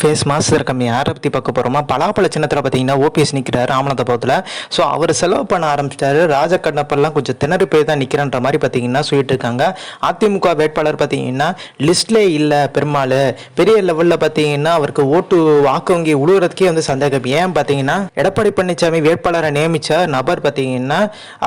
Face mass இருக்கம் யாரை பற்றி பார்க்க போகிறோமா பலாப்பழ சின்னத்தில் பார்த்தீங்கன்னா ஓபிஎஸ் நிற்கிறார் ராமநாதபுரத்தில் ஸோ அவர் செலவு பண்ண ஆரம்பிச்சிட்டாரு. ராஜகண்ணப்பெல்லாம் கொஞ்சம் திணறி போய் தான் நிற்கிறன்ற மாதிரி பார்த்தீங்கன்னா சொல்லிட்டு இருக்காங்க. அதிமுக வேட்பாளர் பார்த்தீங்கன்னா லிஸ்ட்லே இல்லை பெருமாள். பெரிய லெவலில் பார்த்தீங்கன்னா அவருக்கு ஓட்டு வாக்கு வங்கி உழுவுறதுக்கே வந்து சந்தேகம். ஏன் பார்த்தீங்கன்னா எடப்பாடி பழனிசாமி வேட்பாளரை நியமித்த நபர் பார்த்தீங்கன்னா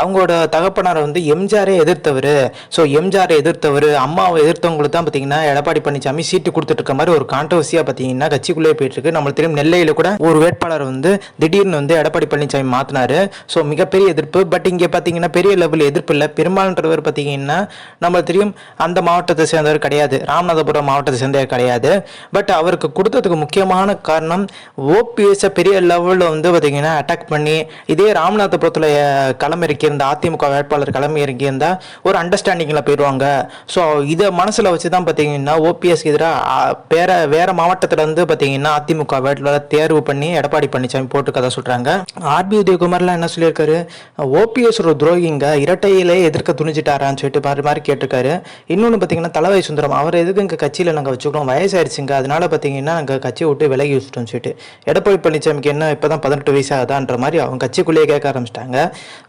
அவங்களோட தகப்பனாரை வந்து எம்ஜிஆரே எதிர்த்தவர். ஸோ எம்ஜிஆரை எதிர்த்தவர் அம்மாவை எதிர்த்தவங்களுக்கு தான் பார்த்தீங்கன்னா எடப்பாடி பழனிசாமி சீட்டு கொடுத்துட்டு இருக்க மாதிரி ஒரு கான்ட்ரவர்சியாக பார்த்தீங்கன்னா கட்சிக்குள்ளே போயிட்டு இருக்கு நம்மளுக்கு தெரியும் நெல்லையில் கூட ஒரு வேட்பாளர் வந்து திடீர்னு வந்து எடப்பாடி பழனிசாமி மாத்தினாரு. ஸோ மிகப்பெரிய எதிர்ப்பு. பட் இங்கே பார்த்தீங்கன்னா பெரிய லெவல் எதிர்ப்பு இல்லை. பெரும்பாலானவர் பார்த்தீங்கன்னா நம்மளுக்கு தெரியும் அந்த மாவட்டத்தை சேர்ந்தவர் கிடையாது. ராமநாதபுரம் மாவட்டத்தை சேர்ந்தவர் கிடையாது. பட் அவருக்கு கொடுத்ததுக்கு முக்கியமான காரணம் ஓபிஎஸ் பெரிய லெவலில் வந்து பார்த்தீங்கன்னா அட்டாக் பண்ணி இதே ராமநாதபுரத்தில் களமிறக்கியிருந்த அதிமுக வேட்பாளர் களமிறக்கியிருந்தா ஒரு அண்டர்ஸ்டாண்டிங்கில் போயிடுவாங்க ஸோ இதை மனசில் வச்சு தான் பார்த்தீங்கன்னா ஓபிஎஸ்க்கு எதிராக வேற வேற மாவட்டத்தில் இருந்து பார்த்தீங்கன்னா அதிமுக வேட்பாளர் தேர்வு பண்ணி எடப்பாடி பழனிசாமி போட்டு கதை சொல்கிறாங்க ஆர்பி உதயகுமார்லாம் என்ன சொல்லியிருக்காரு? ஓபிஎஸ் ஒரு துரோகிங்க இரட்டையிலே எதிர்க்க துணிஞ்சிட்டாரான்னு சொல்லிட்டு மாதிரி மாதிரி கேட்டிருக்காரு. இன்னொன்று பார்த்தீங்கன்னா தலைவை சுந்தரம் அவர் எதுக்கு எங்கள் கட்சியில் நாங்கள் வச்சுக்கிறோம் வயசாயிருச்சுங்க அதனால பார்த்தீங்கன்னா நாங்கள் கட்சியை விட்டு விலகி வச்சுட்டோம் சொல்லிட்டு. எடப்பாடி பழனிசாமிக்கு என்ன இப்போ தான் பதினெட்டு வயசு ஆகுதான்ற மாதிரி அவங்க கட்சிக்குள்ளேயே கேட்க ஆரம்பிச்சிட்டாங்க.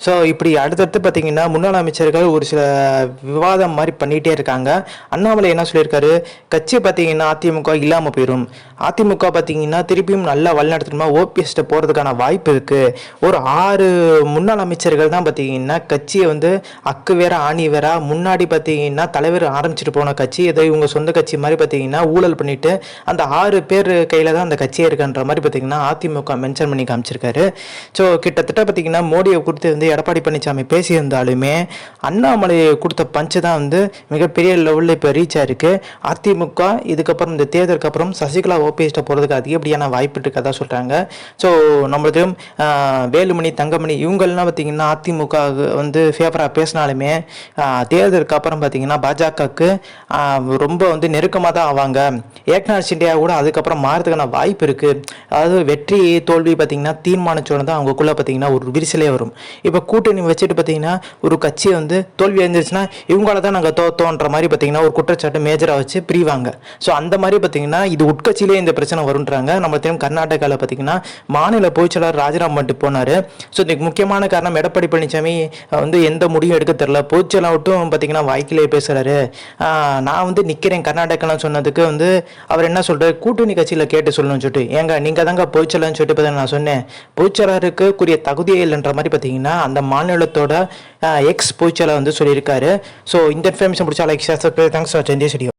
ஸோ இப்படி அடுத்தடுத்து பார்த்தீங்கன்னா முன்னாள் அமைச்சர்கள் ஒரு சில விவாதம் மாதிரி பண்ணிகிட்டே இருக்காங்க. அண்ணாமலை என்ன சொல்லியிருக்காரு? கட்சி பார்த்தீங்கன்னா அதிமுக இல்லாமல் போயிடும் அதிமுக பார்த்தீங்கன்னா திருப்பியும் நல்லா வழிநடத்தணுமா ஓபிஎஸ்ட்ட போகிறதுக்கான வாய்ப்பு இருக்குது ஒரு ஆறு முன்னாள் அமைச்சர்கள் தான் பார்த்தீங்கன்னா கட்சியை வந்து அக்கு வேற ஆணி வேற. முன்னாடி பார்த்தீங்கன்னா தலைவர் ஆரம்பிச்சிட்டு போன கட்சி ஏதோ இவங்க சொந்த கட்சி மாதிரி பார்த்தீங்கன்னா ஊழல் பண்ணிட்டு அந்த ஆறு பேர் கையில் தான் அந்த கட்சியே இருக்குன்ற மாதிரி பார்த்தீங்கன்னா அதிமுக மென்ஷன் பண்ணி காமிச்சிருக்காரு. ஸோ கிட்டத்தட்ட பார்த்தீங்கன்னா மோடியை கொடுத்து வந்து எடப்பாடி பழனிசாமி பேசியிருந்தாலுமே அண்ணாமலை கொடுத்த பஞ்சு தான் வந்து மிகப்பெரிய லெவலில் இப்போ ரீச் ஆயிருக்கு அதிமுக இதுக்கப்புறம் இந்த தேர்தலுக்கு அப்புறம் சசிகலா ஓபிஎஸ்ட்டை போகிறதுக்கு அதிகப்படியான வாய்ப்பு இருக்கதா சொல்கிறாங்க ஸோ நம்மளுக்கு வேலுமணி தங்கமணி இவங்கெல்லாம் பார்த்தீங்கன்னா அதிமுக வந்து ஃபேவராக பேசினாலுமே தேர்தலுக்கு அப்புறம் பார்த்தீங்கன்னா பாஜகவுக்கு ரொம்ப வந்து நெருக்கமாக தான் ஆவாங்க. ஏக்நாத் சிண்டியா கூட அதுக்கப்புறம் மாறதுக்கான வாய்ப்பு இருக்குது அதாவது வெற்றி தோல்வி பார்த்தீங்கன்னா தீர்மானிச்சோட தான் அவங்களுக்குள்ளே பார்த்தீங்கன்னா ஒரு விரிசலே வரும். இப்போ கூட்டணி வச்சுட்டு பார்த்தீங்கன்னா ஒரு கட்சி வந்து தோல்வி அடைஞ்சிருச்சுன்னா இவங்களால தான் நாங்கள் தோத்தோன்ற மாதிரி பார்த்தீங்கன்னா ஒரு குற்றச்சாட்டு மேஜராக வச்சு பிரிவாங்க. ஸோ அந்த மாதிரி பார்த்தீங்கன்னா இது உட்கட்சியிலே இந்த பிரச்சனை வருன்றாங்க நம்ம தெரியும் கர்நாடகாவில் பார்த்தீங்கன்னா மாநில பொதுச்செயலாளர் ராஜினாமா பண்ணிட்டு போனார். ஸோ இதுக்கு முக்கியமான காரணம் எடப்பாடி பழனிசாமி வந்து எந்த முடிவும் எடுக்க தெரில பொதுச்செயலாளட்டும் பார்த்தீங்கன்னா வாய்க்கிலே பேசுகிறாரு நான் வந்து நிற்கிறேன் கர்நாடகாலாம் சொன்னதுக்கு வந்து அவர் என்ன சொல்கிறார் கூட்டணி கட்சியில் கேட்டு சொல்லணும்னு சொல்லிட்டு. ஏங்க நீங்கள் தாங்க பொதுச்செயலாளர்னு சொல்லிட்டு பார்த்தா நான் சொன்னேன். பொதுச்செயலாளருக்கு கூடிய தகுதியே இல்லைன்ற மாதிரி பார்த்தீங்கன்னா அந்த மாநிலத்தோட எக்ஸ் பொதுச்செயலாளர் வந்து சொல்லியிருக்காரு. ஸோ இந்த இன்ஃபர்மேஷன் பிடிச்சா லைக் தேங்க்ஸ் ஃபார் சென்டி